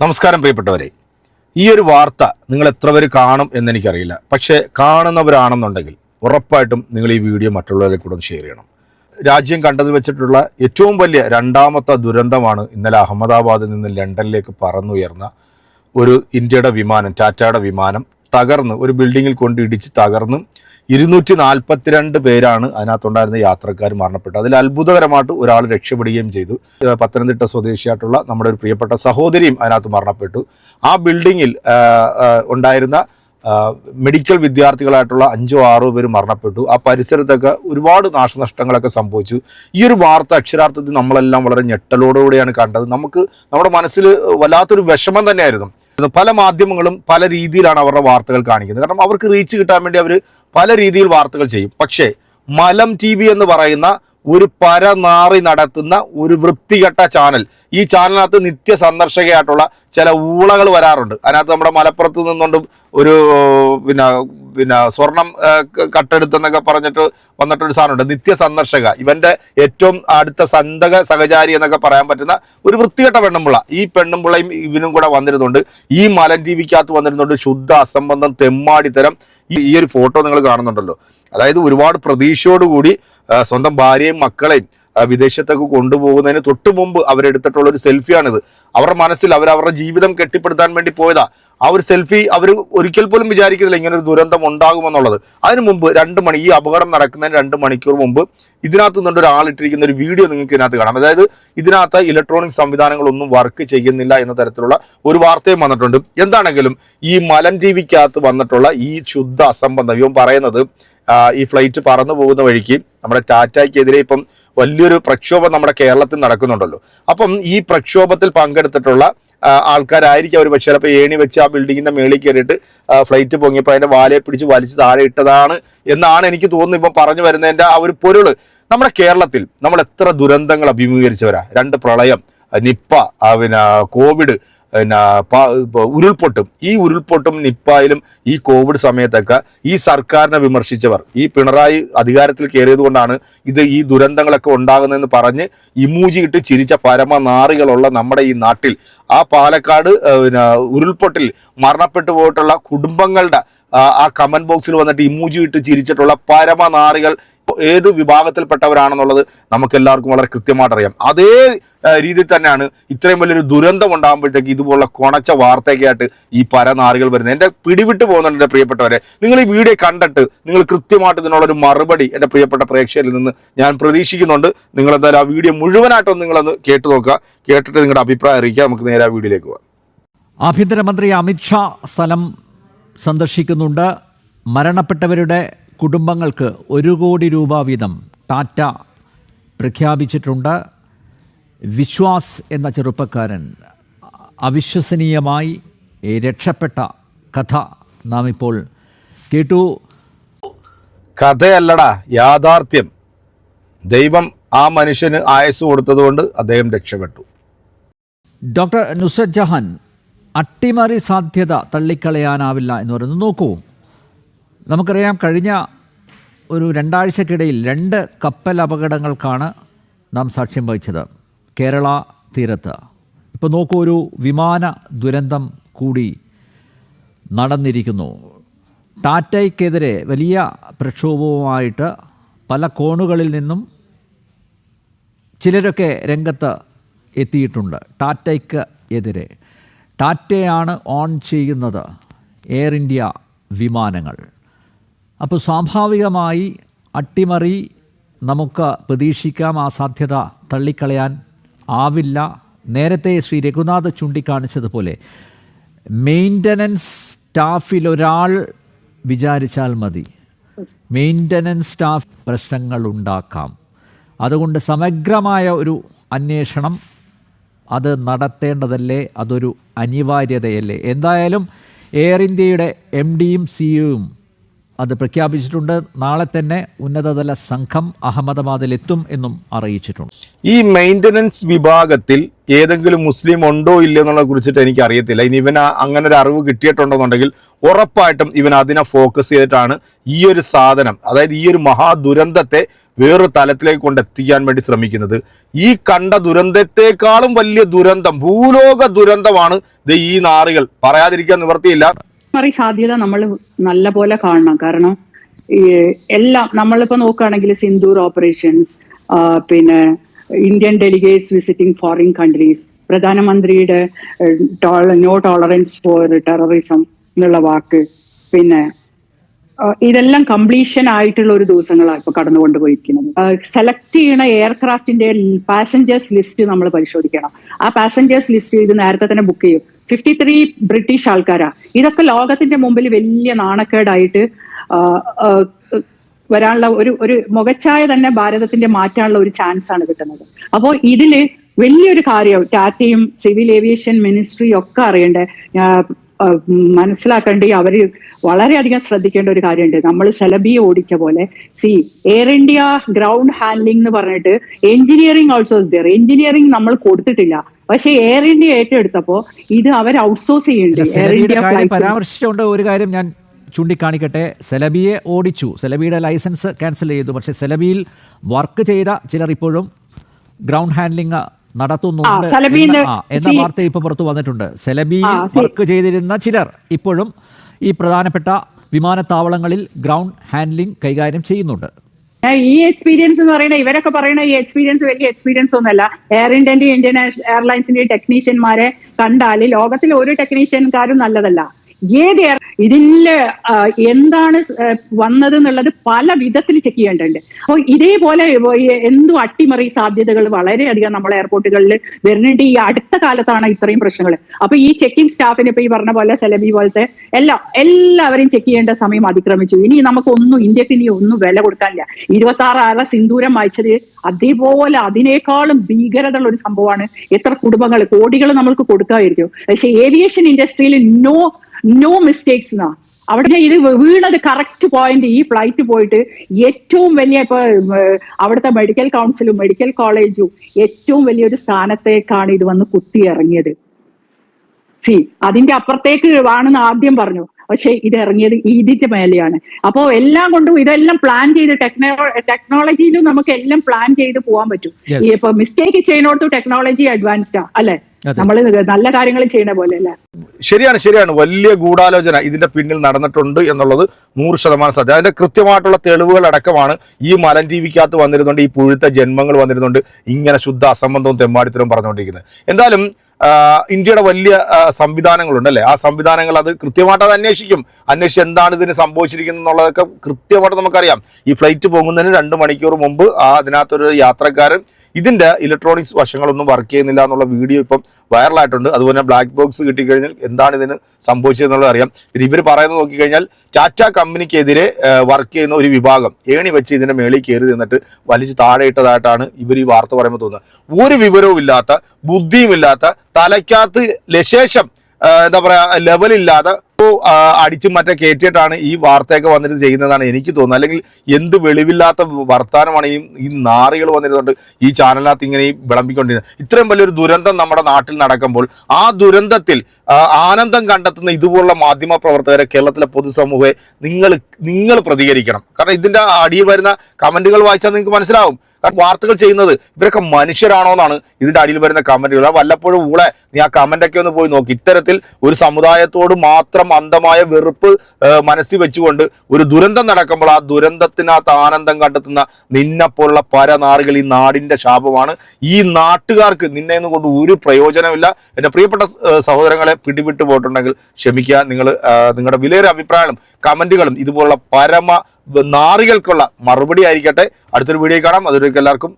നമസ്കാരം പ്രിയപ്പെട്ടവരെ ഈ ഒരു വാർത്ത നിങ്ങൾ എത്ര പേര് കാണും എന്നെനിക്കറിയില്ല. പക്ഷേ കാണുന്നവരാണെന്നുണ്ടെങ്കിൽ ഉറപ്പായിട്ടും നിങ്ങൾ ഈ വീഡിയോ മറ്റുള്ളവരെ കൂടെ ഷെയർ ചെയ്യണം. രാജ്യം കണ്ടതിൽ വെച്ചിട്ടുള്ള ഏറ്റവും വലിയ രണ്ടാമത്തെ ദുരന്തമാണ് ഇന്നലെ അഹമ്മദാബാദിൽ നിന്ന് ലണ്ടനിലേക്ക് പറന്നുയർന്ന ഒരു ഇന്ത്യയുടെ വിമാനം ടാറ്റയുടെ വിമാനം തകർന്ന് ഒരു ബിൽഡിങ്ങിൽ കൊണ്ട് ഇടിച്ച് തകർന്ന് ഇരുന്നൂറ്റി നാൽപ്പത്തിരണ്ട് പേരാണ് അതിനകത്തുണ്ടായിരുന്ന യാത്രക്കാർ മരണപ്പെട്ടത്. അതിൽ അത്ഭുതകരമായിട്ട് ഒരാൾ രക്ഷപ്പെടുകയും ചെയ്തു. പത്തനംതിട്ട സ്വദേശിയായിട്ടുള്ള നമ്മുടെ ഒരു പ്രിയപ്പെട്ട സഹോദരിയും അതിനകത്ത് മരണപ്പെട്ടു. ആ ബിൽഡിങ്ങിൽ ഉണ്ടായിരുന്ന മെഡിക്കൽ വിദ്യാർത്ഥികളായിട്ടുള്ള അഞ്ചോ ആറോ പേര് മരണപ്പെട്ടു. ആ പരിസരത്തൊക്കെ ഒരുപാട് നാശനഷ്ടങ്ങളൊക്കെ സംഭവിച്ചു. ഈ ഒരു വാർത്ത അക്ഷരാർത്ഥത്തിൽ നമ്മളെല്ലാം വളരെ ഞെട്ടലോടുകൂടിയാണ് കണ്ടത്. നമുക്ക് നമ്മുടെ മനസ്സിൽ വല്ലാത്തൊരു വിഷമം തന്നെയായിരുന്നു. പല മാധ്യമങ്ങളും പല രീതിയിലാണ് അവരുടെ വാർത്തകൾ കാണിക്കുന്നത്. കാരണം അവർക്ക് റീച്ച് കിട്ടാൻ വേണ്ടി അവർ പല രീതിയിൽ വാർത്തകൾ ചെയ്യും. പക്ഷേ മലം ടി വി എന്ന് പറയുന്ന ഒരു പരനാറി നടത്തുന്ന ഒരു വൃത്തികെട്ട ചാനൽ ഈ ചാനലിനകത്ത് നിത്യ സന്ദർശകയായിട്ടുള്ള ചില ഊളകൾ വരാറുണ്ട്. അതിനകത്ത് നമ്മുടെ മലപ്പുറത്ത് നിന്നുകൊണ്ടും ഒരു പിന്നെ പിന്നെ സ്വർണം കട്ടെടുത്തെന്നൊക്കെ പറഞ്ഞിട്ട് വന്നിട്ടൊരു സാധനമുണ്ട്. നിത്യ സന്ദർശക ഇവന്റെ ഏറ്റവും അടുത്ത സന്തക സഹചാരി എന്നൊക്കെ പറയാൻ പറ്റുന്ന ഒരു വൃത്തികെട്ട പെണ്ണുമ്പിള ഈ പെണ്ണുമ്പിളയും ഇവനും കൂടെ വന്നിരുന്നുണ്ട്. ഈ മലൻ ടി വിക്കകത്ത് വന്നിരുന്നുണ്ട്. ശുദ്ധ അസംബന്ധം തെമ്മാടിത്തരം ഈ ഒരു ഫോട്ടോ നിങ്ങൾ കാണുന്നുണ്ടല്ലോ. അതായത് ഒരുപാട് പ്രതീക്ഷയോടുകൂടി സ്വന്തം ഭാര്യയും മക്കളെയും വിദേശത്തേക്ക് കൊണ്ടുപോകുന്നതിന് തൊട്ടു മുമ്പ് അവരെടുത്തിട്ടുള്ള ഒരു സെൽഫിയാണിത്. അവരുടെ മനസ്സിൽ അവർ അവരുടെ ജീവിതം കെട്ടിപ്പടുത്താൻ വേണ്ടി പോയതാ. ആ ഒരു സെൽഫി അവർ ഒരിക്കൽ പോലും വിചാരിക്കുന്നില്ല ഇങ്ങനെ ഒരു ദുരന്തം ഉണ്ടാകുമെന്നുള്ളത്. അതിനു മുമ്പ് രണ്ട് മണി ഈ അപകടം നടക്കുന്നതിന് രണ്ട് മണിക്കൂർ മുമ്പ് ഇതിനകത്ത് ഒരാൾ ഇട്ടിരിക്കുന്ന ഒരു വീഡിയോ നിങ്ങൾക്ക് ഇതിനകത്ത് കാണാം. അതായത് ഇതിനകത്ത് ഇലക്ട്രോണിക് സംവിധാനങ്ങളൊന്നും വർക്ക് ചെയ്യുന്നില്ല എന്ന തരത്തിലുള്ള ഒരു വാർത്തയും വന്നിട്ടുണ്ട്. എന്താണെങ്കിലും ഈ മലം ടി വന്നിട്ടുള്ള ഈ ശുദ്ധ അസംബന്ധം ഇവൻ പറയുന്നത് ഈ ഫ്ലൈറ്റ് പറന്നു പോകുന്ന വഴിക്ക് നമ്മുടെ ടാറ്റയ്ക്കെതിരെ ഇപ്പം വലിയൊരു പ്രക്ഷോഭം നമ്മുടെ കേരളത്തിൽ നടക്കുന്നുണ്ടല്ലോ. അപ്പം ഈ പ്രക്ഷോഭത്തിൽ പങ്കെടുത്തിട്ടുള്ള ആൾക്കാരായിരിക്കും അവർ പക്ഷേ ചിലപ്പോൾ ഏണി വെച്ച് ആ ബിൽഡിങ്ങിന്റെ മേളിൽ കയറിയിട്ട് ഫ്ലൈറ്റ് പൊങ്ങിയപ്പോൾ അതിന്റെ വാലയെ പിടിച്ച് വലിച്ച് താഴെ ഇട്ടതാണ് എന്നാണ് എനിക്ക് തോന്നുന്നത് ഇപ്പം പറഞ്ഞു വരുന്നതിന്റെ ആ ഒരു പൊരുൾ. നമ്മുടെ കേരളത്തിൽ നമ്മൾ എത്ര ദുരന്തങ്ങൾ അഭിമുഖീകരിച്ചവരാ. രണ്ട് പ്രളയം നിപ്പ പിന്നെ കോവിഡ് പിന്നെ ഉരുൾപൊട്ടും. ഈ ഉരുൾപൊട്ടും നിപ്പായാലും ഈ കോവിഡ് സമയത്തൊക്കെ ഈ സർക്കാരിനെ വിമർശിച്ചവർ ഈ പിണറായി അധികാരത്തിൽ കയറിയത് കൊണ്ടാണ് ഇത് ഈ ദുരന്തങ്ങളൊക്കെ ഉണ്ടാകുന്നതെന്ന് പറഞ്ഞ് ഇമൂജി ഇട്ട് ചിരിച്ച പരമനാറികളുള്ള നമ്മുടെ ഈ നാട്ടിൽ. ആ പാലക്കാട് പിന്നെ ഉരുൾപൊട്ടിൽ മരണപ്പെട്ടു പോയിട്ടുള്ള കുടുംബങ്ങളുടെ ആ, കമന്റ് ബോക്സിൽ വന്നിട്ട് ഇമൂജി ഇട്ട് ചിരിച്ചിട്ടുള്ള പരമനാറികൾ ഏത് വിഭാഗത്തിൽപ്പെട്ടവരാണെന്നുള്ളത് നമുക്കെല്ലാവർക്കും വളരെ കൃത്യമായിട്ട് അറിയാം അതേ രീതിയിൽ തന്നെയാണ് ഇത്രയും വലിയൊരു ദുരന്തം ഉണ്ടാകുമ്പോഴത്തേക്ക് ഇതുപോലുള്ള കൊണച്ച വാർത്തയൊക്കെയായിട്ട് ഈ പരനാറുകൾ വരുന്നത്. എന്റെ പിടിവിട്ട് പോകുന്നുണ്ട് എന്റെ പ്രിയപ്പെട്ടവരെ. നിങ്ങൾ ഈ വീഡിയോ കണ്ടിട്ട് നിങ്ങൾ കൃത്യമായിട്ട് ഇതിനുള്ളൊരു മറുപടി എന്റെ പ്രിയപ്പെട്ട പ്രേക്ഷകരിൽ നിന്ന് ഞാൻ പ്രതീക്ഷിക്കുന്നുണ്ട്. നിങ്ങളെന്തായാലും ആ വീഡിയോ മുഴുവനായിട്ടൊന്ന് നിങ്ങളൊന്ന് കേട്ടു നോക്കുക. കേട്ടിട്ട് നിങ്ങളുടെ അഭിപ്രായം അറിയിക്കുക. നമുക്ക് നേരെ ആ വീഡിയോയിലേക്ക് പോകാം ആഭ്യന്തരമന്ത്രി അമിത്ഷാ സ്ഥലം സന്ദർശിക്കുന്നുണ്ട്. മരണപ്പെട്ടവരുടെ കുടുംബങ്ങൾക്ക് ഒരു കോടി രൂപ വീതം ടാറ്റ പ്രഖ്യാപിച്ചിട്ടുണ്ട്. വിശ്വാസ് എന്ന ചെറുപ്പക്കാരൻ അവിശ്വസനീയമായി രക്ഷപ്പെട്ട കഥ നാം ഇപ്പോൾ കേട്ടു. കഥയല്ലടാ യാഥാർത്ഥ്യം. ദൈവം ആ മനുഷ്യന് ആയസ് കൊടുത്തതുകൊണ്ട് അദ്ദേഹം രക്ഷപ്പെട്ടു. ഡോക്ടർ നുസ്രത് ജഹാൻ അട്ടിമറി സാധ്യത തള്ളിക്കളയാനാവില്ല എന്ന് പറയുന്നത് നോക്കൂ. നമുക്കറിയാം കഴിഞ്ഞ ഒരു രണ്ടാഴ്ചക്കിടയിൽ രണ്ട് കപ്പൽ അപകടങ്ങൾക്കാണ് നാം സാക്ഷ്യം വഹിച്ചത്. കേരള തീരത്ത്. ഇപ്പോൾ നോക്കൂ ഒരു വിമാന ദുരന്തം കൂടി നടന്നിരിക്കുന്നു. ടാറ്റയ്ക്കെതിരെ വലിയ പ്രക്ഷോഭവുമായിട്ട് പല കോണുകളിൽ നിന്നും ചിലരൊക്കെ രംഗത്ത് എത്തിയിട്ടുണ്ട് ടാറ്റയ്ക്ക് എതിരെ. ടാറ്റയാണ് ഓൺ ചെയ്യുന്നത് എയർ ഇന്ത്യ വിമാനങ്ങൾ. അപ്പോൾ സ്വാഭാവികമായി അട്ടിമറി നമുക്ക് പ്രതീക്ഷിക്കാം ആ സാധ്യത തള്ളിക്കളയാൻ ആവില്ല. നേരത്തെ ശ്രീ രഘുനാഥ് ചൂണ്ടിക്കാണിച്ചതുപോലെ മെയിന്റനൻസ് സ്റ്റാഫിൽ ഒരാൾ വിചാരിച്ചാൽ മതി. മെയിന്റനൻസ് സ്റ്റാഫ് പ്രശ്നങ്ങൾ ഉണ്ടാക്കാം. അതുകൊണ്ട് സമഗ്രമായ ഒരു അന്വേഷണം അത് നടത്തേണ്ടതല്ലേ? അതൊരു അനിവാര്യതയല്ലേ? എന്തായാലും എയർ ഇന്ത്യയുടെ എം ഡിയും സിഇഒയും അത് പ്രഖ്യാപിച്ചിട്ടുണ്ട്. നാളെ തന്നെ ഉന്നതതല സംഘം അഹമ്മദാബാദിലെത്തും എന്നും അറിയിച്ചിട്ടുണ്ട്. ഈ മെയിന്റനൻസ് വിഭാഗത്തിൽ ഏതെങ്കിലും മുസ്ലിം ഉണ്ടോ ഇല്ലയോ എന്നുള്ളതിനെ കുറിച്ചിട്ട് എനിക്ക് അറിയത്തില്ല ഇനി ഇവന് അങ്ങനെ ഒരു അറിവ് കിട്ടിയിട്ടുണ്ടെന്നുണ്ടെങ്കിൽ ഉറപ്പായിട്ടും ഇവൻ അതിനെ ഫോക്കസ് ചെയ്തിട്ടാണ് ഈ ഒരു സാധനം അതായത് ഈ ഒരു മഹാദുരന്തത്തെ വേറൊരു തലത്തിലേക്ക് കൊണ്ടെത്തിക്കാൻ വേണ്ടി ശ്രമിക്കുന്നത്. ഈ കണ്ട ദുരന്തത്തെക്കാളും വലിയ ദുരന്തം ഭൂലോക ദുരന്തമാണ് ഈ നാറികൾ. പറയാതിരിക്കാൻ നിവർത്തിയില്ല മാറി സാധ്യത നമ്മൾ നല്ല പോലെ കാണണം. കാരണം എല്ലാം നമ്മളിപ്പോ നോക്കുകയാണെങ്കിൽ സിന്ദൂർ ഓപ്പറേഷൻസ് പിന്നെ Indian delegates visiting foreign countries പ്രധാനമന്ത്രിയുടെ നോ ടോളറൻസ് ഫോർ ടെററിസം എന്നുള്ള വാക്ക് പിന്നെ ഇതെല്ലാം കംപ്ലീഷൻ ആയിട്ടുള്ള ഒരു ദിവസങ്ങളാണ് ഇപ്പൊ കടന്നുകൊണ്ട് പോയിരിക്കുന്നത് സെലക്ട് ചെയ്യണ എയർക്രാഫ്റ്റിന്റെ പാസഞ്ചേഴ്സ് ലിസ്റ്റ് നമ്മൾ പരിശോധിക്കണം. ആ പാസഞ്ചേഴ്സ് ലിസ്റ്റ് ഇത് നേരത്തെ തന്നെ ബുക്ക് ചെയ്യും. ഫിഫ്റ്റി ത്രീ ബ്രിട്ടീഷ് ആൾക്കാരാ. ഇതൊക്കെ ലോകത്തിന്റെ മുമ്പിൽ വലിയ നാണക്കേടായിട്ട് വരാനുള്ള ഒരു ഒരു മുഖച്ഛായ തന്നെ ഭാരതത്തിന്റെ മാറ്റാനുള്ള ഒരു ചാൻസ് ആണ് കിട്ടുന്നത്. അപ്പോൾ ഇതിൽ വലിയൊരു കാര്യം ടാറ്റയും സിവിൽ ഏവിയേഷൻ മിനിസ്ട്രിയും ഒക്കെ അറിയണ്ടേ? മനസ്സിലാക്കേണ്ടി അവർ വളരെയധികം ശ്രദ്ധിക്കേണ്ട ഒരു കാര്യമുണ്ട്. നമ്മൾ സെലബി ഓടിച്ച പോലെ സി എയർ ഇന്ത്യ ഗ്രൗണ്ട് ഹാൻഡ്ലിംഗ് എന്ന് പറഞ്ഞിട്ട് എഞ്ചിനീയറിംഗ് ഓൾസോ ദർ എഞ്ചിനീയറിംഗ് നമ്മൾ കൊടുത്തിട്ടില്ല. പക്ഷെ എയർ ഇന്ത്യ ഏറ്റെടുത്തപ്പോ ഇത് അവർ ഔട്ട്സോഴ്സ് ചെയ്യേണ്ടത് ചെയ്യുന്നുണ്ട് പരാമർശിച്ചുകൊണ്ട് ഒരു കാര്യം ഞാൻ ചൂണ്ടിക്കാണിക്കട്ടെ. സെലബിയെ ഓടിച്ചു. സെലബിയുടെ ലൈസൻസ് ക്യാൻസൽ ചെയ്തു. പക്ഷേ സെലബിയിൽ വർക്ക് ചെയ്ത ചിലർ ഇപ്പോഴും ഗ്രൗണ്ട് ഹാൻഡ്ലിംഗ് നടത്തുന്നുണ്ട് എന്ന- വാർത്ത ഇപ്പോൾ പുറത്തു വന്നിട്ടുണ്ട്. സെലബിയിൽ വർക്ക് ചെയ്തിരുന്ന ചിലർ ഇപ്പോഴും ഈ പ്രധാനപ്പെട്ട വിമാനത്താവളങ്ങളിൽ ഗ്രൗണ്ട് ഹാൻഡ്ലിംഗ് കൈകാര്യം ചെയ്യുന്നുണ്ട്. ഈ എക്സ്പീരിയൻസ് എന്ന് പറയുന്നത് ഇവരൊക്കെ പറയുന്ന ഈ എക്സ്പീരിയൻസ് വലിയ എക്സ്പീരിയൻസ് ഒന്നുമല്ല. എയർ ഇന്ത്യന്റെയും ഇന്ത്യൻ എയർലൈൻസിന്റെയും ടെക്നീഷ്യന്മാരെ കണ്ടാൽ ലോകത്തിലെ ഒരു ടെക്നീഷ്യൻകാരും നല്ലതല്ല. ഏത് ഇതിൽ എന്താണ് വന്നത് എന്നുള്ളത് പല വിധത്തിൽ ചെക്ക് ചെയ്യേണ്ടതുണ്ട്. അപ്പോൾ ഇതേപോലെ എന്തോ അട്ടിമറി സാധ്യതകൾ വളരെയധികം നമ്മളെ എയർപോർട്ടുകളിൽ വരുന്നുണ്ട്. ഈ അടുത്ത കാലത്താണ് ഇത്രയും പ്രശ്നങ്ങൾ. അപ്പൊ ഈ ചെക്കിംഗ് സ്റ്റാഫിന് ഇപ്പൊ ഈ പറഞ്ഞ പോലെ സെലബി പോലത്തെ എല്ലാം എല്ലാവരെയും ചെക്ക് ചെയ്യേണ്ട സമയം അതിക്രമിച്ചു. ഇനി നമുക്കൊന്നും ഇന്ത്യയ്ക്ക് ഇനി ഒന്നും വില കൊടുക്കാനില്ല. ഇരുപത്തി ആറ് സിന്ദൂരം വായിച്ചത് അതേപോലെ അതിനേക്കാളും ഭീകരത ഒരു സംഭവമാണ്. എത്ര കുടുംബങ്ങൾ കോടികൾ നമ്മൾക്ക് കൊടുക്കാമായിരിക്കും പക്ഷെ ഏവിയേഷൻ ഇൻഡസ്ട്രിയിൽ നോ നോ മിസ്റ്റേക്സ് എന്നാ അവിടെ ഇത് വീണത് കറക്റ്റ് പോയിന്റ് ഈ ഫ്ലൈറ്റ് പോയിട്ട് ഏറ്റവും വലിയ ഇപ്പൊ അവിടുത്തെ മെഡിക്കൽ കൗൺസിലും മെഡിക്കൽ കോളേജും ഏറ്റവും വലിയൊരു സ്ഥാനത്തേക്കാണ് ഇത് വന്ന് കുത്തി ഇറങ്ങിയത് സി അതിന്റെ അപ്പുറത്തേക്ക് ആണെന്ന് ആദ്യം പറഞ്ഞു. പക്ഷെ ഇത് ഇറങ്ങിയത് ഇതിന്റെ മേലെയാണ്. അപ്പോ എല്ലാം കൊണ്ടും ഇതെല്ലാം പ്ലാൻ ചെയ്ത് ടെക്നോ ടെക്നോളജിയിലും നമുക്ക് എല്ലാം പ്ലാൻ ചെയ്ത് പോകാൻ പറ്റും. ഇപ്പൊ മിസ്റ്റേക്ക് ചെയ്യുന്നിടത്ത് ടെക്നോളജി അഡ്വാൻസ്ഡാ അല്ലെ. നമ്മൾ നല്ല കാര്യങ്ങൾ ചെയ്യണ പോലെ അല്ലേ? ശരിയാണ് ശരിയാണ്. വലിയ ഗൂഢാലോചന ഇതിന്റെ പിന്നിൽ നടന്നിട്ടുണ്ട് എന്നുള്ളത് നൂറ് ശതമാനം സത്യം. അതിന്റെ കൃത്യമായിട്ടുള്ള തെളിവുകൾ അടക്കമാണ് ഈ മലൻ ടി വിക്കകത്ത് വന്നിരുന്നുണ്ട് ഈ പുഴുത്ത ജന്മങ്ങൾ വന്നിരുന്നുണ്ട് ഇങ്ങനെ ശുദ്ധ അസംബന്ധവും തെമ്മാടിത്തരവും പറഞ്ഞുകൊണ്ടിരിക്കുന്നത്. എന്തായാലും ഇന്ത്യയുടെ വലിയ സംവിധാനങ്ങളുണ്ട് അല്ലേ ആ സംവിധാനങ്ങൾ അത് കൃത്യമായിട്ട് അത് അന്വേഷിക്കും. അന്വേഷിച്ച് എന്താണ് ഇതിന് സംഭവിച്ചിരിക്കുന്നത് എന്നുള്ളതൊക്കെ കൃത്യമായിട്ട് നമുക്കറിയാം. ഈ ഫ്ലൈറ്റ് പോകുന്നതിന് രണ്ട് മണിക്കൂർ മുമ്പ് ആ അതിനകത്തൊരു യാത്രക്കാരൻ ഇതിന്റെ ഇലക്ട്രോണിക്സ് വശങ്ങളൊന്നും വർക്ക് ചെയ്യുന്നില്ല എന്നുള്ള വീഡിയോ ഇപ്പം വൈറലായിട്ടുണ്ട് അതുപോലെ ബ്ലാക്ക് ബോക്സ് കിട്ടിക്കഴിഞ്ഞാൽ എന്താണ് ഇതിന് സംഭവിച്ചതെന്നുള്ളത് അറിയാം. ഇവർ പറയുന്നത് നോക്കിക്കഴിഞ്ഞാൽ ടാറ്റ കമ്പനിക്കെതിരെ വർക്ക് ചെയ്യുന്ന ഒരു വിഭാഗം ഏണി വെച്ച് ഇതിന്റെ മേളിൽ കയറി നിന്നിട്ട് വലിച്ച് താഴെ ഇട്ടതായിട്ടാണ് ഇവർ ഈ വാർത്ത പറയുമ്പോൾ തോന്നുന്നത്. ഒരു വിവരവും ഇല്ലാത്ത ബുദ്ധിയുമില്ലാത്ത തലയ്ക്കകത്ത് ലശേഷം എന്താ പറയാ ലെവലില്ലാതെ അടിച്ചും മറ്റേ കയറ്റിയിട്ടാണ് ഈ വാർത്തയൊക്കെ വന്നിട്ട് ചെയ്യുന്നതാണ് എനിക്ക് തോന്നുന്നത്. അല്ലെങ്കിൽ എന്ത് വെളിവില്ലാത്ത വർത്തമാനമാണ് ഈ ഈ നാറികൾ വന്നിരുന്നുണ്ട് ഈ ചാനലിനകത്ത് ഇങ്ങനെ ഈ വിളമ്പിക്കൊണ്ടിരുന്നത്. ഇത്രയും വലിയൊരു ദുരന്തം നമ്മുടെ നാട്ടിൽ നടക്കുമ്പോൾ ആ ദുരന്തത്തിൽ ആനന്ദം കണ്ടെത്തുന്ന ഇതുപോലുള്ള മാധ്യമ പ്രവർത്തകരെ കേരളത്തിലെ പൊതുസമൂഹം നിങ്ങൾ നിങ്ങൾ പ്രതികരിക്കണം. കാരണം ഇതിന്റെ അടിയിൽ വരുന്ന കമന്റുകൾ വായിച്ചാൽ നിങ്ങൾക്ക് മനസ്സിലാവും. വാർത്തകൾ ചെയ്യുന്നത്. ഇവരൊക്കെ മനുഷ്യരാണോ എന്നാണ് ഇതിന്റെ അടിയിൽ വരുന്ന കമന്റുകൾ. വല്ലപ്പോഴും ഊളെ നീ ആ കമന്റ് ഒക്കെ ഒന്ന് പോയി നോക്കി. ഇത്തരത്തിൽ ഒരു സമുദായത്തോട് മാത്രം അന്ധമായ വെറുപ്പ് മനസ്സിൽ വെച്ചുകൊണ്ട് ഒരു ദുരന്തം നടക്കുമ്പോൾ ആ ദുരന്തത്തിനകത്ത് ആനന്ദം കണ്ടെത്തുന്ന നിന്നെപ്പോലുള്ള പരനാറുകൾ ഈ നാടിന്റെ ശാപമാണ്. ഈ നാട്ടുകാർക്ക് നിന്നെ കൊണ്ട് ഒരു പ്രയോജനമില്ല എന്റെ പ്രിയപ്പെട്ട സഹോദരങ്ങളെ പിടിവിട്ട് പോയിട്ടുണ്ടെങ്കിൽ ക്ഷമിക്കുക. നിങ്ങൾ നിങ്ങളുടെ വിലയേറെ അഭിപ്രായങ്ങളും കമന്റുകളും ഇതുപോലുള്ള പരമ നാറികൾക്കുള്ള മറുപടി ആയിരിക്കട്ടെ. അടുത്തൊരു വീഡിയോ കാണാം. അതൊരു എല്ലാവർക്കും